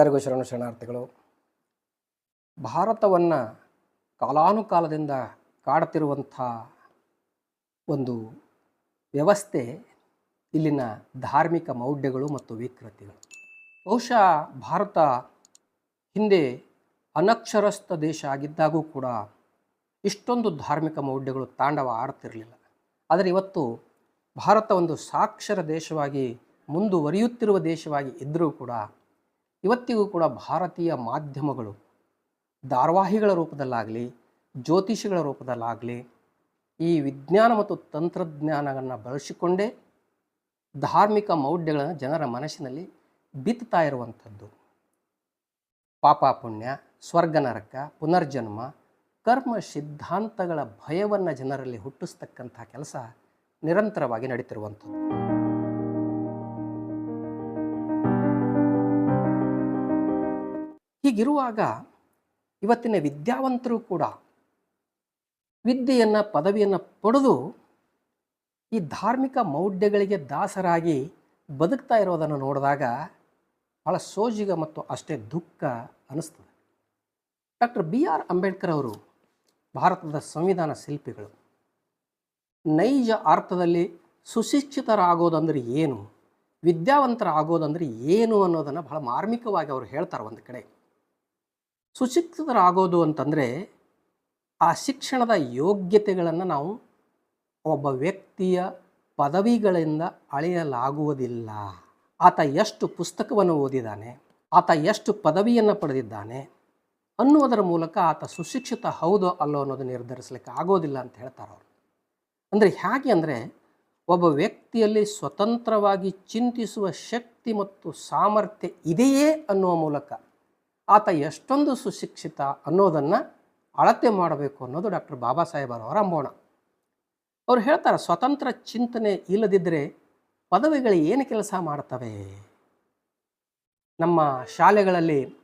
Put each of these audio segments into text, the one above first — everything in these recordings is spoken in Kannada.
ಎಲ್ಲರಿಗೂ ಶರಣು ಶರಣಾರ್ಥಿಗಳು, ಭಾರತವನ್ನು ಕಾಲಾನುಕಾಲದಿಂದ ಕಾಡುತ್ತಿರುವಂಥ ಒಂದು ವ್ಯವಸ್ಥೆ, ಇಲ್ಲಿನ ಧಾರ್ಮಿಕ ಮೌಢ್ಯಗಳು ಮತ್ತು ವಿಕೃತಿಗಳು. ಬಹುಶಃ ಭಾರತ ಹಿಂದೆ ಅನಕ್ಷರಸ್ಥ ದೇಶ ಆಗಿದ್ದಾಗೂ ಕೂಡ ಇಷ್ಟೊಂದು ಧಾರ್ಮಿಕ ಮೌಢ್ಯಗಳು ತಾಂಡವ ಆಡ್ತಿರಲಿಲ್ಲ. ಆದರೆ ಇವತ್ತು ಭಾರತ ಒಂದು ಸಾಕ್ಷರ ದೇಶವಾಗಿ, ಮುಂದುವರಿಯುತ್ತಿರುವ ದೇಶವಾಗಿ ಇದ್ದರೂ ಕೂಡ ಇವತ್ತಿಗೂ ಕೂಡ ಭಾರತೀಯ ಮಾಧ್ಯಮಗಳು ಧಾರಾವಾಹಿಗಳ ರೂಪದಲ್ಲಾಗಲಿ, ಜ್ಯೋತಿಷಿಗಳ ರೂಪದಲ್ಲಾಗಲಿ ಈ ವಿಜ್ಞಾನ ಮತ್ತು ತಂತ್ರಜ್ಞಾನವನ್ನು ಬಳಸಿಕೊಂಡೇ ಧಾರ್ಮಿಕ ಮೌಢ್ಯಗಳನ್ನು ಜನರ ಮನಸ್ಸಿನಲ್ಲಿ ಬಿತ್ತುತ್ತಾ ಇರುವಂಥದ್ದು. ಪಾಪ ಪುಣ್ಯ, ಸ್ವರ್ಗ ನರಕ, ಪುನರ್ಜನ್ಮ, ಕರ್ಮ ಸಿದ್ಧಾಂತಗಳ ಭಯವನ್ನು ಜನರಲ್ಲಿ ಹುಟ್ಟಿಸ್ತಕ್ಕಂಥ ಕೆಲಸ ನಿರಂತರವಾಗಿ ನಡೀತಿರುವಂಥದ್ದು. ಹೀಗಿರುವಾಗ ಇವತ್ತಿನ ವಿದ್ಯಾವಂತರು ಕೂಡ ವಿದ್ಯೆಯನ್ನು, ಪದವಿಯನ್ನು ಪಡೆದು ಈ ಧಾರ್ಮಿಕ ಮೌಢ್ಯಗಳಿಗೆ ದಾಸರಾಗಿ ಬದುಕ್ತಾ ಇರೋದನ್ನು ನೋಡಿದಾಗ ಭಾಳ ಸೋಜಿಗ ಮತ್ತು ಅಷ್ಟೇ ದುಃಖ ಅನ್ನಿಸ್ತದೆ. ಡಾಕ್ಟರ್ ಬಿ ಆರ್ ಅಂಬೇಡ್ಕರ್ ಅವರು ಭಾರತದ ಸಂವಿಧಾನ ಶಿಲ್ಪಿಗಳು, ನೈಜ ಅರ್ಥದಲ್ಲಿ ಸುಶಿಕ್ಷಿತರಾಗೋದಂದ್ರೆ ಏನು ವಿದ್ಯಾವಂತರ ಆಗೋದಂದ್ರೆ ಏನು ಅನ್ನೋದನ್ನು ಬಹಳ ಮಾರ್ಮಿಕವಾಗಿ ಅವರು ಹೇಳ್ತಾರೆ ಒಂದು ಕಡೆ. ಸುಶಿಕ್ಷಿತರಾಗೋದು ಅಂತಂದರೆ ಆ ಶಿಕ್ಷಣದ ಯೋಗ್ಯತೆಗಳನ್ನು ನಾವು ಒಬ್ಬ ವ್ಯಕ್ತಿಯ ಪದವಿಗಳಿಂದ ಅಳೆಯಲಾಗುವುದಿಲ್ಲ. ಆತ ಎಷ್ಟು ಪುಸ್ತಕವನ್ನು ಓದಿದ್ದಾನೆ, ಆತ ಎಷ್ಟು ಪದವಿಯನ್ನು ಪಡೆದಿದ್ದಾನೆ ಅನ್ನುವುದರ ಮೂಲಕ ಆತ ಸುಶಿಕ್ಷಿತ ಹೌದೋ ಅಲ್ಲೋ ಅನ್ನೋದು ನಿರ್ಧರಿಸಲಿಕ್ಕೆ ಆಗೋದಿಲ್ಲ ಅಂತ ಹೇಳ್ತಾರೆ ಅವರು. ಅಂದರೆ ಹೇಗೆ ಅಂದರೆ ಒಬ್ಬ ವ್ಯಕ್ತಿಯಲ್ಲಿ ಸ್ವತಂತ್ರವಾಗಿ ಚಿಂತಿಸುವ ಶಕ್ತಿ ಮತ್ತು ಸಾಮರ್ಥ್ಯ ಇದೆಯೇ ಅನ್ನುವ ಮೂಲಕ ಆತ ಎಷ್ಟೊಂದು ಸುಶಿಕ್ಷಿತ ಅನ್ನೋದನ್ನು ಅಳತೆ ಮಾಡಬೇಕು ಅನ್ನೋದು ಡಾಕ್ಟರ್ ಬಾಬಾ ಸಾಹೇಬರವರ ಅಂಬೋಣ. ಅವ್ರು ಹೇಳ್ತಾರೆ, ಸ್ವತಂತ್ರ ಚಿಂತನೆ ಇಲ್ಲದಿದ್ದರೆ ಪದವಿಗಳು ಏನು ಕೆಲಸ ಮಾಡ್ತವೆ? ನಮ್ಮ ಶಾಲೆಗಳಲ್ಲಿ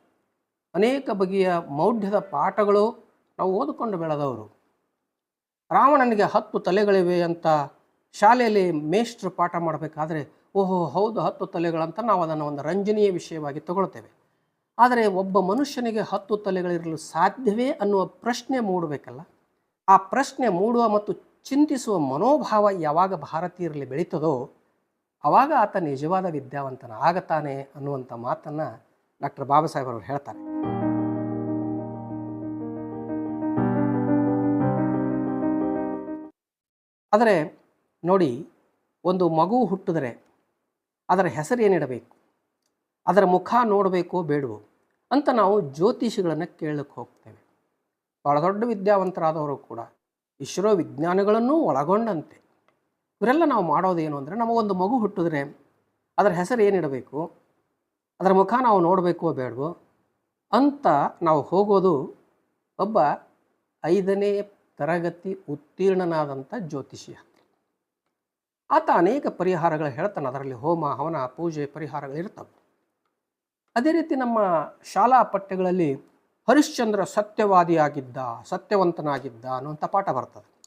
ಅನೇಕ ಬಗೆಯ ಮೌಢ್ಯದ ಪಾಠಗಳು ನಾವು ಓದಿಕೊಂಡು ಬೆಳೆದವರು. ರಾವಣನಿಗೆ ಹತ್ತು ತಲೆಗಳಿವೆ ಅಂತ ಶಾಲೆಯಲ್ಲಿ ಮೇಷ್ಟ್ರು ಪಾಠ ಮಾಡಬೇಕಾದ್ರೆ, ಓಹೋ, ಹೌದು, ಹತ್ತು ತಲೆಗಳಂತ ನಾವು ಅದನ್ನು ಒಂದು ರಂಜನೀಯ ವಿಷಯವಾಗಿ ತಗೊಳ್ತೇವೆ. ಆದರೆ ಒಬ್ಬ ಮನುಷ್ಯನಿಗೆ ಹತ್ತು ತಲೆಗಳಿರಲು ಸಾಧ್ಯವೇ ಅನ್ನುವ ಪ್ರಶ್ನೆ ಮೂಡಬೇಕಲ್ಲ? ಆ ಪ್ರಶ್ನೆ ಮೂಡುವ ಮತ್ತು ಚಿಂತಿಸುವ ಮನೋಭಾವ ಯಾವಾಗ ಭಾರತೀಯರಲ್ಲಿ ಬೆಳೀತದೋ ಆವಾಗ ಆತ ನಿಜವಾದ ವಿದ್ಯಾವಂತನ ಆಗತಾನೆ ಅನ್ನುವಂಥ ಮಾತನ್ನು ಡಾಕ್ಟರ್ ಬಾಬಾ ಸಾಹೇಬ್ ಅವರು ಹೇಳ್ತಾರೆ. ಆದರೆ ನೋಡಿ, ಒಂದು ಮಗು ಹುಟ್ಟಿದರೆ ಅದರ ಹೆಸರು ಏನಿಡಬೇಕು? ಅದರ ಮುಖ ನೋಡಬೇಕೋ ಬೇಡವೋ ಅಂತ ನಾವು ಜ್ಯೋತಿಷಿಗಳನ್ನು ಕೇಳಕ್ಕೆ ಹೋಗ್ತೇವೆ. ಭಾಳ ದೊಡ್ಡ ವಿದ್ಯಾವಂತರಾದವರು ಕೂಡ ಇಸ್ರೋ ವಿಜ್ಞಾನಗಳನ್ನು ಒಳಗೊಂಡಂತೆ. ಇವರೆಲ್ಲ ನಾವು ಮಾಡೋದೇನು ಅಂದರೆ ನಮಗೊಂದು ಮಗು ಹುಟ್ಟಿದ್ರೆ ಅದರ ಹೆಸರು ಏನಿಡಬೇಕು? ಅದರ ಮುಖ ನಾವು ನೋಡಬೇಕೋ ಬೇಡವೋ? ಅಂತ ನಾವು ಹೋಗೋದು ಒಬ್ಬ ಐದನೇ ತರಗತಿ ಉತ್ತೀರ್ಣನಾದಂಥ ಜ್ಯೋತಿಷಿ ಆತ ಅನೇಕ ಪರಿಹಾರಗಳು ಹೇಳ್ತಾನೆ. ಅದರಲ್ಲಿ ಹೋಮ, ಹವನ, ಪೂಜೆ ಪರಿಹಾರಗಳು ಇರ್ತವೆ ಅದೇ ರೀತಿ ನಮ್ಮ ಶಾಲಾ ಪಠ್ಯಗಳಲ್ಲಿ ಹರಿಶ್ಚಂದ್ರ ಸತ್ಯವಾದಿಯಾಗಿದ್ದ, ಸತ್ಯವಂತನಾಗಿದ್ದ ಅನ್ನುವಂಥ ಪಾಠ ಬರ್ತದೆ.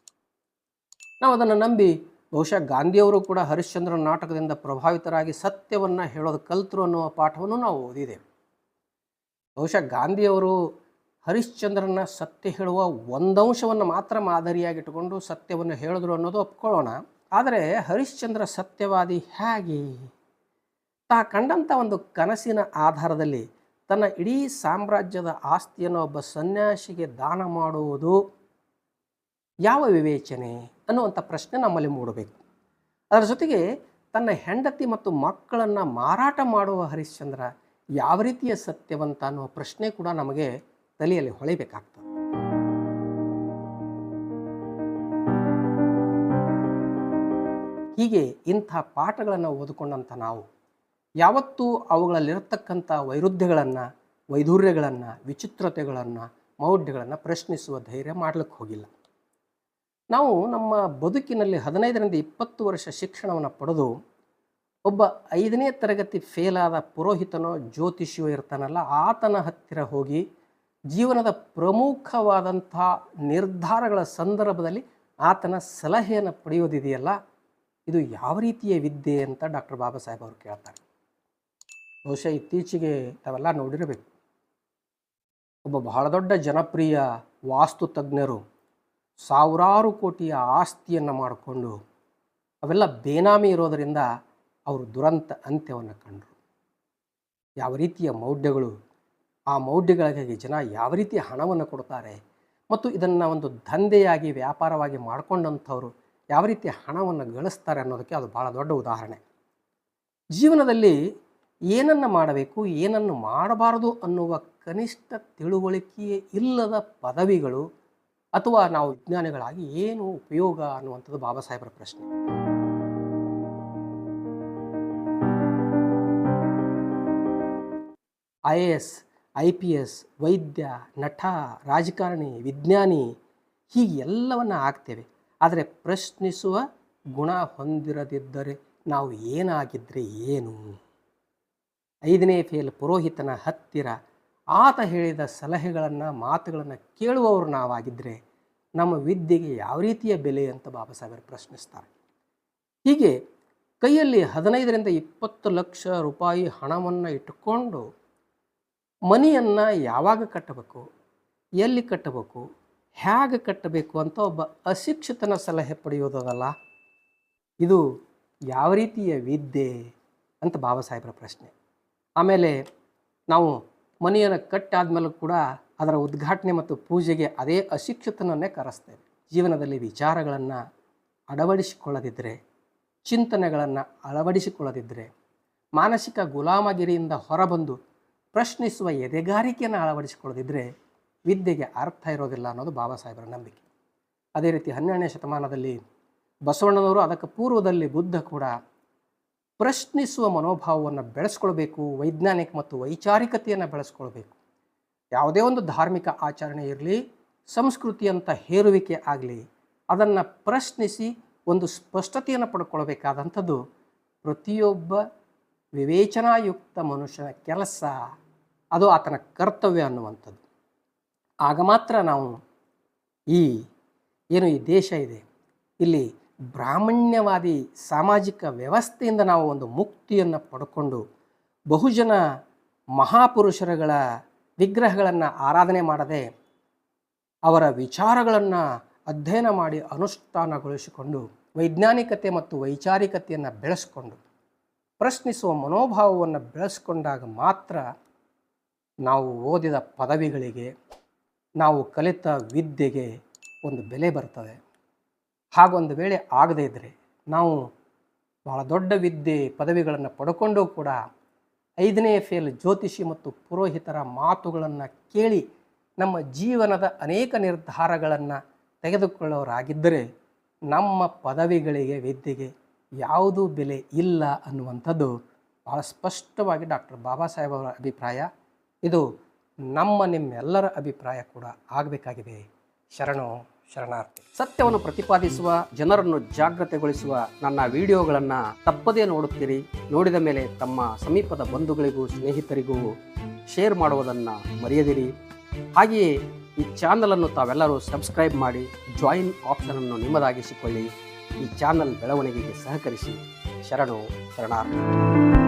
ನಾವು ಅದನ್ನು ನಂಬಿ ಬಹುಶಃ ಗಾಂಧಿಯವರು ಕೂಡ ಹರಿಶ್ಚಂದ್ರ ನಾಟಕದಿಂದ ಪ್ರಭಾವಿತರಾಗಿ ಸತ್ಯವನ್ನು ಹೇಳೋದು ಕಲ್ತರು ಅನ್ನುವ ಪಾಠವನ್ನು ನಾವು ಓದಿದ್ದೇವೆ. ಬಹುಶಃ ಗಾಂಧಿಯವರು ಹರಿಶ್ಚಂದ್ರನ ಸತ್ಯ ಹೇಳುವ ಒಂದಂಶವನ್ನು ಮಾತ್ರ ಮಾದರಿಯಾಗಿಟ್ಟುಕೊಂಡು ಸತ್ಯವನ್ನು ಹೇಳಿದ್ರು ಅನ್ನೋದು ಒಪ್ಕೊಳ್ಳೋಣ. ಆದರೆ ಹರಿಶ್ಚಂದ್ರ ಸತ್ಯವಾದಿ ಹೇಗೆ? ತಾ ಕಂಡಂಥ ಒಂದು ಕನಸಿನ ಆಧಾರದಲ್ಲಿ ತನ್ನ ಇಡೀ ಸಾಮ್ರಾಜ್ಯದ ಆಸ್ತಿಯನ್ನು ಒಬ್ಬ ಸನ್ಯಾಸಿಗೆ ದಾನ ಮಾಡುವುದು ಯಾವ ವಿವೇಚನೆ ಅನ್ನುವಂಥ ಪ್ರಶ್ನೆ ನಮ್ಮಲ್ಲಿ ಮೂಡಬೇಕು. ಅದರ ಜೊತೆಗೆ ತನ್ನ ಹೆಂಡತಿ ಮತ್ತು ಮಕ್ಕಳನ್ನು ಮಾರಾಟ ಮಾಡುವ ಹರಿಶ್ಚಂದ್ರ ಯಾವ ರೀತಿಯ ಸತ್ಯವಂತ ಅನ್ನುವ ಪ್ರಶ್ನೆ ಕೂಡ ನಮಗೆ ತಲೆಯಲ್ಲಿ ಹೊಳೆಯಬೇಕಾಗ್ತದೆ ಹೀಗೆ ಇಂಥ ಪಾಠಗಳನ್ನು ಓದಿಕೊಂಡಂಥ ನಾವು ಯಾವತ್ತೂ ಅವುಗಳಲ್ಲಿರತಕ್ಕಂಥ ವೈರುಧ್ಯಗಳನ್ನು, ವೈಧುರ್ಯಗಳನ್ನು, ವಿಚಿತ್ರತೆಗಳನ್ನು, ಮೌಢ್ಯಗಳನ್ನು ಪ್ರಶ್ನಿಸುವ ಧೈರ್ಯ ಮಾಡಲಿಕ್ಕೆ ಹೋಗಿಲ್ಲ. ನಾವು ನಮ್ಮ ಬದುಕಿನಲ್ಲಿ ಹದಿನೈದರಿಂದ ಇಪ್ಪತ್ತು ವರ್ಷ ಶಿಕ್ಷಣವನ್ನು ಪಡೆದು ಒಬ್ಬ ಐದನೇ ತರಗತಿ ಫೇಲಾದ ಪುರೋಹಿತನೋ ಜ್ಯೋತಿಷಿಯೋ ಇರ್ತಾನಲ್ಲ, ಆತನ ಹತ್ತಿರ ಹೋಗಿ ಜೀವನದ ಪ್ರಮುಖವಾದಂಥ ನಿರ್ಧಾರಗಳ ಸಂದರ್ಭದಲ್ಲಿ ಆತನ ಸಲಹೆಯನ್ನು ಪಡೆಯೋದಿದೆಯಲ್ಲ, ಇದು ಯಾವ ರೀತಿಯ ವಿದ್ಯೆ ಅಂತ ಡಾಕ್ಟರ್ ಬಾಬಾ ಸಾಹೇಬ್ ಅವರು ಕೇಳ್ತಾರೆ. ಬಹುಶಃ ಇತ್ತೀಚೆಗೆ ತಾವೆಲ್ಲ ನೋಡಿರಬೇಕು. ಒಬ್ಬ ಬಹಳ ದೊಡ್ಡ ಜನಪ್ರಿಯ ವಾಸ್ತು ತಜ್ಞರು ಸಾವಿರಾರು ಕೋಟಿಯ ಆಸ್ತಿಯನ್ನು ಮಾಡಿಕೊಂಡು ಅವೆಲ್ಲ ಬೇನಾಮಿ ಇರೋದರಿಂದ ಅವರು ದುರಂತ ಅಂತ್ಯವನ್ನು ಕಂಡರು. ಯಾವ ರೀತಿಯ ಮೌಢ್ಯಗಳು, ಆ ಮೌಢ್ಯಗಳಿಗಾಗಿ ಜನ ಯಾವ ರೀತಿಯ ಹಣವನ್ನು ಕೊಡ್ತಾರೆ ಮತ್ತು ಇದನ್ನು ಒಂದು ದಂಧೆಯಾಗಿ, ವ್ಯಾಪಾರವಾಗಿ ಮಾಡಿಕೊಂಡಂಥವ್ರು ಯಾವ ರೀತಿಯ ಹಣವನ್ನು ಗಳಿಸ್ತಾರೆ ಅನ್ನೋದಕ್ಕೆ ಅದು ಭಾಳ ದೊಡ್ಡ ಉದಾಹರಣೆ. ಜೀವನದಲ್ಲಿ ಏನನ್ನು ಮಾಡಬೇಕು, ಏನನ್ನು ಮಾಡಬಾರದು ಅನ್ನುವ ಕನಿಷ್ಠ ತಿಳುವಳಿಕೆಯೇ ಇಲ್ಲದ ಪದವಿಗಳು ಅಥವಾ ನಾವು ವಿಜ್ಞಾನಿಗಳಾಗಿ ಏನು ಉಪಯೋಗ ಅನ್ನುವಂಥದ್ದು ಬಾಬಾ ಸಾಹೇಬರ ಪ್ರಶ್ನೆ. I A S, I P S, ವೈದ್ಯ, ನಟ, ರಾಜಕಾರಣಿ, ವಿಜ್ಞಾನಿ ಹೀಗೆ ಎಲ್ಲವನ್ನ ಆಗ್ತೇವೆ. ಆದರೆ ಪ್ರಶ್ನಿಸುವ ಗುಣ ಹೊಂದಿರದಿದ್ದರೆ ನಾವು ಏನಾಗಿದ್ದರೆ ಏನು? ಐದನೇ ಫೇಲ್ ಪುರೋಹಿತನ ಹತ್ತಿರ ಆತ ಹೇಳಿದ ಸಲಹೆಗಳನ್ನು, ಮಾತುಗಳನ್ನು ಕೇಳುವವರು ನಾವಾಗಿದ್ದರೆ ನಮ್ಮ ವಿದ್ಯೆಗೆ ಯಾವ ರೀತಿಯ ಬೆಲೆ ಅಂತ ಬಾಬಾ ಸಾಹೇಬರು ಪ್ರಶ್ನಿಸ್ತಾರೆ. ಹೀಗೆ ಕೈಯಲ್ಲಿ ಹದಿನೈದರಿಂದ ಇಪ್ಪತ್ತು ಲಕ್ಷ ರೂಪಾಯಿ ಹಣವನ್ನು ಇಟ್ಟುಕೊಂಡು ಮನೆಯನ್ನು ಯಾವಾಗ ಕಟ್ಟಬೇಕು, ಎಲ್ಲಿ ಕಟ್ಟಬೇಕು, ಹೇಗೆ ಕಟ್ಟಬೇಕು ಅಂತ ಒಬ್ಬ ಅಶಿಕ್ಷಿತನ ಸಲಹೆ ಪಡೆಯೋದಲ್ಲ ಇದು ಯಾವ ರೀತಿಯ ವಿದ್ಯೆ ಅಂತ ಬಾಬಾ ಸಾಹೇಬರ ಪ್ರಶ್ನೆ. ಆಮೇಲೆ ನಾವು ಮನೆಯನ್ನು ಕಟ್ಟಾದ್ಮೇಲೂ ಕೂಡ ಅದರ ಉದ್ಘಾಟನೆ ಮತ್ತು ಪೂಜೆಗೆ ಅದೇ ಅಶಿಕ್ಷಿತನನ್ನೇ ಕರೆಸ್ತೇವೆ ಜೀವನದಲ್ಲಿ ವಿಚಾರಗಳನ್ನು ಅಳವಡಿಸಿಕೊಳ್ಳದಿದ್ದರೆ ಚಿಂತನೆಗಳನ್ನು ಅಳವಡಿಸಿಕೊಳ್ಳದಿದ್ದರೆ ಮಾನಸಿಕ ಗುಲಾಮಗಿರಿಯಿಂದ ಹೊರಬಂದು ಪ್ರಶ್ನಿಸುವ ಎದೆಗಾರಿಕೆಯನ್ನು ಅಳವಡಿಸಿಕೊಳ್ಳದಿದ್ದರೆ ವಿದ್ಯೆಗೆ ಅರ್ಥ ಇರೋದಿಲ್ಲ ಅನ್ನೋದು ಬಾಬಾ ಸಾಹೇಬರ ನಂಬಿಕೆ. ಅದೇ ರೀತಿ ಹನ್ನೆರಡನೇ ಶತಮಾನದಲ್ಲಿ ಬಸವಣ್ಣನವರು ಅದಕ್ಕೆ ಪೂರ್ವದಲ್ಲಿ ಬುದ್ಧ ಕೂಡ ಪ್ರಶ್ನಿಸುವ ಮನೋಭಾವವನ್ನು ಬೆಳೆಸ್ಕೊಳ್ಬೇಕು, ವೈಜ್ಞಾನಿಕ ಮತ್ತು ವೈಚಾರಿಕತೆಯನ್ನು ಬೆಳೆಸ್ಕೊಳ್ಬೇಕು. ಯಾವುದೇ ಒಂದು ಧಾರ್ಮಿಕ ಆಚರಣೆ ಇರಲಿ, ಸಂಸ್ಕೃತಿ ಅಂತ ಹೇರುವಿಕೆ ಆಗಲಿ, ಅದನ್ನು ಪ್ರಶ್ನಿಸಿ ಒಂದು ಸ್ಪಷ್ಟತೆಯನ್ನು ಪಡ್ಕೊಳ್ಬೇಕಾದಂಥದ್ದು ಪ್ರತಿಯೊಬ್ಬ ವಿವೇಚನಾಯುಕ್ತ ಮನುಷ್ಯನ ಕೆಲಸ. ಅದು ಆತನ ಕರ್ತವ್ಯ ಅನ್ನುವಂಥದ್ದು. ಆಗ ಮಾತ್ರ ನಾವು ಈ, ಏನು ಈ ದೇಶ ಇದೆ, ಇಲ್ಲಿ ಬ್ರಾಹ್ಮಣ್ಯವಾದಿ ಸಾಮಾಜಿಕ ವ್ಯವಸ್ಥೆಯಿಂದ ನಾವು ಒಂದು ಮುಕ್ತಿಯನ್ನು ಪಡ್ಕೊಂಡು ಬಹುಜನ ಮಹಾಪುರುಷರುಗಳ ವಿಗ್ರಹಗಳನ್ನು ಆರಾಧನೆ ಮಾಡದೆ ಅವರ ವಿಚಾರಗಳನ್ನು ಅಧ್ಯಯನ ಮಾಡಿ ಅನುಷ್ಠಾನಗೊಳಿಸಿಕೊಂಡು ವೈಜ್ಞಾನಿಕತೆ ಮತ್ತು ವೈಚಾರಿಕತೆಯನ್ನು ಬೆಳೆಸ್ಕೊಂಡು ಪ್ರಶ್ನಿಸುವ ಮನೋಭಾವವನ್ನು ಬೆಳೆಸ್ಕೊಂಡಾಗ ಮಾತ್ರ ನಾವು ಓದಿದ ಪದವಿಗಳಿಗೆ, ನಾವು ಕಲಿತ ವಿದ್ಯೆಗೆ ಒಂದು ಬೆಲೆ ಬರ್ತದೆ. ಹಾಗೊಂದು ವೇಳೆ ಆಗದೇ ಇದ್ದರೆ ನಾವು ಬಹಳ ದೊಡ್ಡ ವಿದ್ಯೆ ಪದವಿಗಳನ್ನು ಪಡ್ಕೊಂಡು ಕೂಡ ಐದನೇ ಫೇಲ್ ಜ್ಯೋತಿಷಿ ಮತ್ತು ಪುರೋಹಿತರ ಮಾತುಗಳನ್ನು ಕೇಳಿ ನಮ್ಮ ಜೀವನದ ಅನೇಕ ನಿರ್ಧಾರಗಳನ್ನು ತೆಗೆದುಕೊಳ್ಳೋರಾಗಿದ್ದರೆ ನಮ್ಮ ಪದವಿಗಳಿಗೆ, ವಿದ್ಯೆಗೆ ಯಾವುದೂ ಬೆಲೆ ಇಲ್ಲ ಅನ್ನುವಂಥದ್ದು ಬಹಳ ಸ್ಪಷ್ಟವಾಗಿ ಡಾಕ್ಟರ್ ಬಾಬಾ ಸಾಹೇಬ್ ಅವರ ಅಭಿಪ್ರಾಯ. ಇದು ನಮ್ಮ ನಿಮ್ಮೆಲ್ಲರ ಅಭಿಪ್ರಾಯ ಕೂಡ ಆಗಬೇಕಾಗಿದೆ. ಶರಣು. ಶರಣಾರ್ಥಿ. ಸತ್ಯವನ್ನು ಪ್ರತಿಪಾದಿಸುವ, ಜನರನ್ನು ಜಾಗೃತೆಗೊಳಿಸುವ ನನ್ನ ವಿಡಿಯೋಗಳನ್ನು ತಪ್ಪದೇ ನೋಡುತ್ತೀರಿ. ನೋಡಿದ ಮೇಲೆ ತಮ್ಮ ಸಮೀಪದ ಬಂಧುಗಳಿಗೂ, ಸ್ನೇಹಿತರಿಗೂ ಶೇರ್ ಮಾಡುವುದನ್ನು ಮರೆಯದಿರಿ. ಹಾಗೆಯೇ ಈ ಚಾನಲನ್ನು ತಾವೆಲ್ಲರೂ ಸಬ್ಸ್ಕ್ರೈಬ್ ಮಾಡಿ, ಜಾಯಿನ್ ಆಪ್ಷನನ್ನು ನಿಮ್ಮದಾಗಿಸಿಕೊಳ್ಳಿ. ಈ ಚಾನಲ್ ಬೆಳವಣಿಗೆಗೆ ಸಹಕರಿಸಿ. ಶರಣು ಶರಣಾರ್ಥಿ.